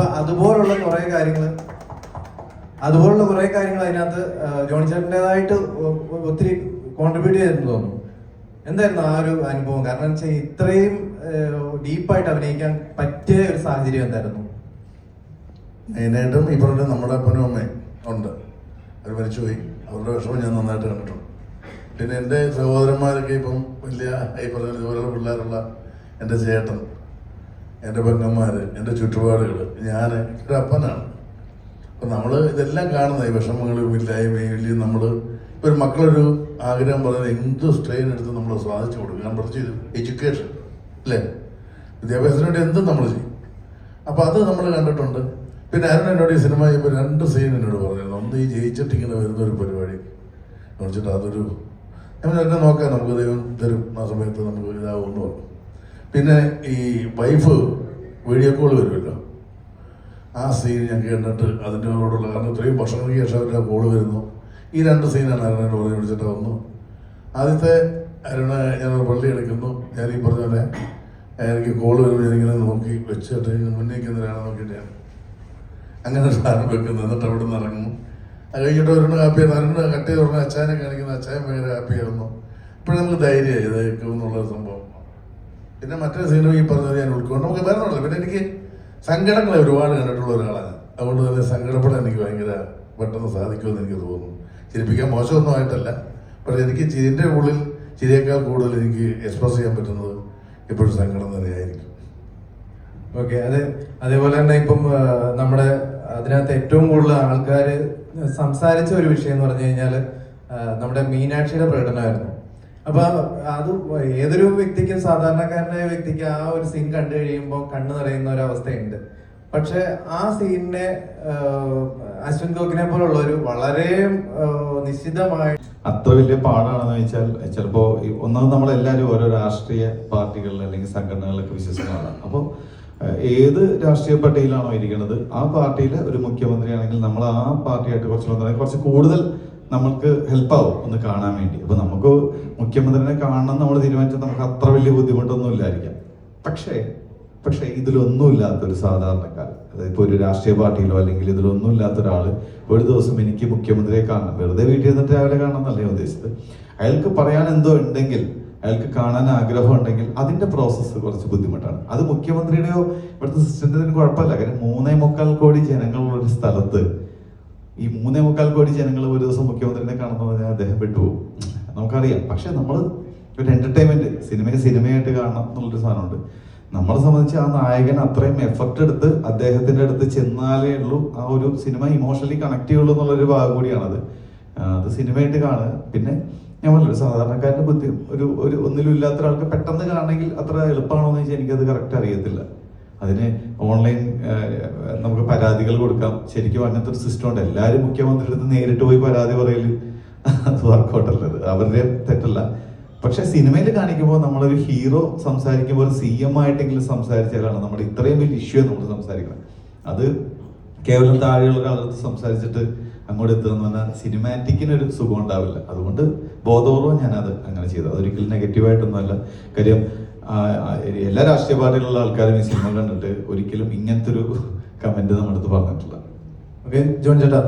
അപ്പൊ അതുപോലുള്ള കുറെ കാര്യങ്ങൾ അതുപോലുള്ള കുറെ കാര്യങ്ങൾ അതിനകത്ത് ജോണി ചേട്ടന്റെതായിട്ട് ഒത്തിരി കോൺട്രിബ്യൂട്ട് ചെയ്തിട്ടുണ്ട് തോന്നുന്നു. എന്തായിരുന്നു ആ ഒരു അനുഭവം? കാരണം വെച്ചാൽ ഇത്രയും ഡീപ്പായിട്ട് അഭിനയിക്കാൻ പറ്റിയ ഒരു സാഹചര്യം എന്തായിരുന്നു? മെയിനായിട്ടും പറഞ്ഞ നമ്മുടെ അപ്പനും അമ്മയും ഉണ്ട്. അവർ മരിച്ചുപോയി. അവരുടെ വിഷമം ഞാൻ നന്നായിട്ട് കണ്ടിട്ടുണ്ട്. പിന്നെ എന്റെ സഹോദരന്മാരൊക്കെ ഇപ്പം വലിയ ഈ പറഞ്ഞ പിള്ളേരുള്ള എന്റെ ചേട്ടൻ. എന്റെ പെങ്ങന്മാർ എന്റെ ചുറ്റുപാടുകൾ ഞാൻ ഒരു അപ്പനാണ്. അപ്പം നമ്മൾ ഇതെല്ലാം കാണുന്ന ഈ വിഷമങ്ങളും ഇല്ലായ്മയും വലിയ നമ്മൾ ഒരു മക്കളൊരു ആഗ്രഹം പറയുന്നത് എന്ത് സ്ട്രെയിൻ എടുത്ത് നമ്മൾ സാധിച്ചു കൊടുക്കും ഞാൻ കുറച്ച് എഡ്യൂക്കേഷൻ അല്ലേ? വിദ്യാഭ്യാസത്തിന് വേണ്ടി എന്തും നമ്മൾ ചെയ്യും. അപ്പോൾ അത് നമ്മൾ കണ്ടിട്ടുണ്ട്. പിന്നെ അരുൺ എന്നോട് ഈ സിനിമ ചെയ്യുമ്പോൾ രണ്ട് സീൻ എന്നോട് പറഞ്ഞിരുന്നു ഒന്ന് ഈ ജയിച്ചിട്ട് ഇങ്ങനെ വരുന്ന ഒരു പരിപാടി. വെച്ചിട്ട് അതൊരു നമ്മൾ എന്നെ നോക്കാം നമുക്ക് ദൈവം തരും. ആ സമയത്ത് നമുക്ക് ഇതാവുമെന്ന് പറഞ്ഞു. പിന്നെ ഈ വൈഫ് വീഡിയോ കോൾ വരുമല്ലോ. ആ സീൻ ഞാൻ കണ്ടിട്ട് അതിനോടുള്ള കാരണം ഇത്രയും വർഷങ്ങൾക്ക് ശേഷം അവരുടെ കോൾ വരുന്നു. ഈ രണ്ട് സീനാണ് അരുണോട് പറഞ്ഞ് വിളിച്ചിട്ട് വന്നു. ആദ്യത്തെ അരുണ ഞാൻ പള്ളി എടുക്കുന്നു. ഞാൻ ഈ പറഞ്ഞ പോലെ എനിക്ക് കോൾ വരുമ്പോൾ ഞാനിങ്ങനെ നോക്കി വെച്ചിട്ട് മുന്നേക്കുന്നവരാണ് നോക്കിയിട്ടാണ് അങ്ങനെ സാധനം വെക്കുന്നു. എന്നിട്ട് അവിടെ നിന്ന് ഇറങ്ങുന്നു. അത് കഴിഞ്ഞിട്ട് ഒരെണ്ണം കാപ്പിയാണ് അരുണ് കട്ട് ചെയ്ത് പറഞ്ഞാൽ അച്ചായനെ കാണിക്കുന്ന. അച്ചായൻ ഭയങ്കര ഹാപ്പി ആയിരുന്നു. ഇപ്പോഴും നമുക്ക് ധൈര്യമായി ഇതായിരിക്കും എന്നുള്ള സംഭവം. പിന്നെ മറ്റൊരു സിനിമ ഈ പറഞ്ഞത് ഞാൻ ഉൾക്കൊണ്ട് നമുക്ക് വേറെ പിന്നെ എനിക്ക് സങ്കടങ്ങൾ ഒരുപാട് കണ്ടിട്ടുള്ള ഒരാളാണ്. അതുകൊണ്ട് തന്നെ സങ്കടപ്പെടാൻ എനിക്ക് ഭയങ്കര പെട്ടെന്ന് സാധിക്കുമെന്ന് എനിക്ക് തോന്നുന്നു. ചിരിപ്പിക്കാൻ മോശമൊന്നും ആയിട്ടല്ല. പക്ഷേ എനിക്ക് ചിരിന്റെ ഉള്ളിൽ ചിരിയേക്കാൾ കൂടുതൽ എനിക്ക് എക്സ്പ്രസ് ചെയ്യാൻ പറ്റുന്നത് ഇപ്പോഴും സങ്കടം തന്നെയായിരിക്കും. ഓക്കെ. അതെ അതേപോലെ തന്നെ ഇപ്പം നമ്മുടെ അതിനകത്ത് ഏറ്റവും കൂടുതൽ ആൾക്കാർ സംസാരിച്ച ഒരു വിഷയം എന്ന് പറഞ്ഞു കഴിഞ്ഞാൽ നമ്മുടെ മീനാക്ഷിയുടെ പ്രകടനമായിരുന്നു. അപ്പൊ അത് ഏതൊരു വ്യക്തിക്കും സാധാരണക്കാരനായ വ്യക്തിക്ക് ആ ഒരു സീൻ കണ്ടു കഴിയുമ്പോൾ കണ്ണു നിറയുന്ന ഒരു അവസ്ഥയുണ്ട്. പക്ഷെ ആ സീനിനെ അശ്വിൻ ഗോഖിനെ പോലുള്ള ഒരു വളരെ നിശ്ചിതമായി അത്ര വലിയ പാടാണെന്ന് വെച്ചാൽ ചിലപ്പോ ഒന്നാമത് നമ്മളെല്ലാവരും ഓരോ രാഷ്ട്രീയ പാർട്ടികളിൽ അല്ലെങ്കിൽ സംഘടനകളിലൊക്കെ വിശ്വസിക്കുന്നതാണ്. അപ്പോൾ ഏത് രാഷ്ട്രീയ പാർട്ടിയിലാണോ ഇരിക്കുന്നത് ആ പാർട്ടിയിലെ ഒരു മുഖ്യമന്ത്രിയാണെങ്കിൽ നമ്മൾ ആ പാർട്ടിയായിട്ട് കുറച്ച് കുറച്ച് കൂടുതൽ നമ്മൾക്ക് ഹെൽപ്പാവും ഒന്ന് കാണാൻ വേണ്ടി. അപ്പോൾ നമുക്ക് മുഖ്യമന്ത്രിനെ കാണണം നമ്മൾ തീരുമാനിച്ചാൽ നമുക്ക് അത്ര വലിയ ബുദ്ധിമുട്ടൊന്നും ഇല്ലായിരിക്കാം പക്ഷേ പക്ഷേ ഇതിലൊന്നുമില്ലാത്ത ഒരു സാധാരണക്കാരൻ ഇപ്പോൾ ഒരു രാഷ്ട്രീയ പാർട്ടിയിലോ അല്ലെങ്കിൽ ഇതിലൊന്നും ഇല്ലാത്ത ഒരാൾ ഒരു ദിവസം എനിക്ക് മുഖ്യമന്ത്രിയെ കാണണം. വെറുതെ വീട്ടിൽ നിന്നിട്ട് രാവിലെ കാണണം എന്നല്ല ഉദ്ദേശിച്ചത്. അയാൾക്ക് പറയാൻ എന്തോ ഉണ്ടെങ്കിൽ അയാൾക്ക് കാണാൻ ആഗ്രഹം ഉണ്ടെങ്കിൽ അതിന്റെ പ്രോസസ്സ് കുറച്ച് ബുദ്ധിമുട്ടാണ്. അത് മുഖ്യമന്ത്രിയുടെയോ ഇവിടുത്തെ സിസ്റ്റത്തിന് കുഴപ്പമില്ല. കാര്യം മൂന്നേ മുക്കാൽ കോടി ജനങ്ങളുള്ള ഒരു സ്ഥലത്ത് ഈ മൂന്നേ മുക്കാൽ കോടി ജനങ്ങൾ ഒരു ദിവസം മുഖ്യമന്ത്രിനെ കാണുന്ന പറഞ്ഞാൽ അദ്ദേഹം വിട്ടുപോകും. നമുക്കറിയാം. പക്ഷെ നമ്മൾ ഒരു എന്റർടൈൻമെന്റ് സിനിമയെ സിനിമയായിട്ട് കാണണം എന്നുള്ളൊരു സാധനമുണ്ട്. നമ്മളെ സംബന്ധിച്ച് ആ നായകൻ അത്രയും എഫർട്ട് എടുത്ത് അദ്ദേഹത്തിന്റെ അടുത്ത് ചെന്നാലേ ഉള്ളൂ. ആ ഒരു സിനിമ ഇമോഷണലി കണക്ട് ചെയ്യുള്ളൂ എന്നുള്ളൊരു ഭാഗം കൂടിയാണത്. അത് സിനിമയായിട്ട് കാണുക. പിന്നെ ഞാൻ പറഞ്ഞു സാധാരണക്കാരന്റെ ബുദ്ധി ഒരു ഒരു ഒന്നിലും ഇല്ലാത്ത ഒരാൾക്ക് പെട്ടെന്ന് കാണണമെങ്കിൽ അത്ര എളുപ്പമാണോ എന്ന് ചോദിച്ചാൽ എനിക്കത് കറക്റ്റ് അറിയത്തില്ല. അതിന് ഓൺലൈൻ നമുക്ക് പരാതികൾ കൊടുക്കാം. ശരിക്കും അങ്ങനത്തെ ഒരു സിസ്റ്റം ഉണ്ട്. എല്ലാവരും മുഖ്യമന്ത്രിയുടെ അടുത്ത് നേരിട്ട് പോയി പരാതി പറയൽ അത് വർക്കൗട്ടല്ലത്. അവരുടെ തെറ്റല്ല. പക്ഷെ സിനിമയിൽ കാണിക്കുമ്പോൾ നമ്മളൊരു ഹീറോ സംസാരിക്കുമ്പോൾ സി എം ആയിട്ടെങ്കിലും സംസാരിച്ചാലാണ് നമ്മുടെ ഇത്രയും വലിയ ഇഷ്യൂ നമ്മൾ സംസാരിക്കണം അത് കേവലം താഴെയുള്ള കാലത്ത് സംസാരിച്ചിട്ട് അങ്ങോട്ട് എത്തുക പറഞ്ഞാൽ സിനിമാറ്റിക്കിന് ഒരു സുഖം ഉണ്ടാവില്ല. അതുകൊണ്ട് ബോധപൂർവം ഞാനത് അങ്ങനെ ചെയ്തു. അതൊരിക്കലും നെഗറ്റീവായിട്ടൊന്നുമല്ല കാര്യം എല്ലാ രാഷ്ട്രീയ പാർട്ടിയിലുള്ള ആൾക്കാരും ഈ സിനിമ കണ്ടിട്ട് ഒരിക്കലും ഇങ്ങനത്തെ ഒരു കമന്റ് നമ്മുടെ അടുത്ത് പറഞ്ഞിട്ടില്ല. ഓക്കെ ജോൺ ചേട്ടാ